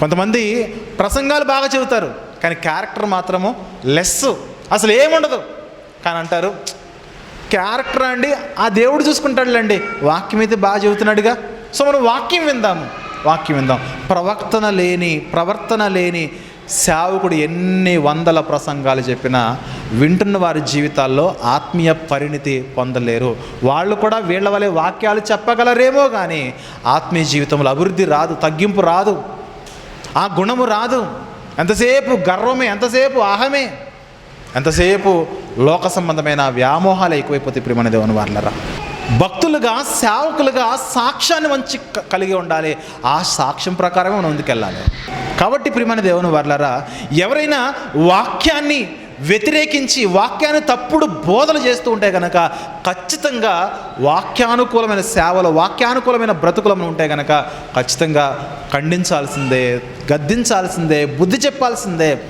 కొంతమంది ప్రసంగాలు బాగా చెబుతారు కానీ క్యారెక్టర్ మాత్రము లెస్ అసలు ఏముండదు. కానీ అంటారు క్యారెక్టర్ అండి ఆ దేవుడు చూసుకుంటాడులేండి. వాక్యం అయితే బాగా చెబుతున్నాడుగా. సో మనం వాక్యం విందాము. వాక్యం విందాం. ప్రవర్తన లేని ప్రవర్తన లేని సేవకుడు ఎన్ని వందల ప్రసంగాలు చెప్పినా వింటున్న వారి జీవితాల్లో ఆత్మీయ పరిణితి పొందలేరు. వాళ్ళు కూడా వీళ్ళ వలె వాక్యాలు చెప్పగలరేమో కానీ ఆత్మీయ జీవితంలో అభివృద్ధి రాదు తగ్గింపు రాదు. ఆ గుణము రాదు. ఎంతసేపు గర్వమే ఎంతసేపు అహమే ఎంతసేపు లోక సంబంధమైన వ్యామోహాలు ఎక్కువైపోతే ప్రియమైన దేవుని వాళ్ళరా భక్తులుగా సేవకులుగా సాక్ష్యాన్ని మంచి కలిగి ఉండాలి. ఆ సాక్ష్యం ప్రకారమే మనం ముందుకెళ్ళాలి. కాబట్టి ప్రియమైన దేవుని వాళ్ళరా ఎవరైనా వాక్యాన్ని వ్యతిరేకించి వాక్యాన్ని తప్పుడు బోధలు చేస్తూ ఉంటే కనుక ఖచ్చితంగా వాక్యానుకూలమైన సేవలు వాక్యానుకూలమైన బ్రతుకులను ఉంటే కనుక ఖచ్చితంగా ఖండించాల్సిందే గద్దించాల్సిందే బుద్ధి చెప్పాల్సిందే.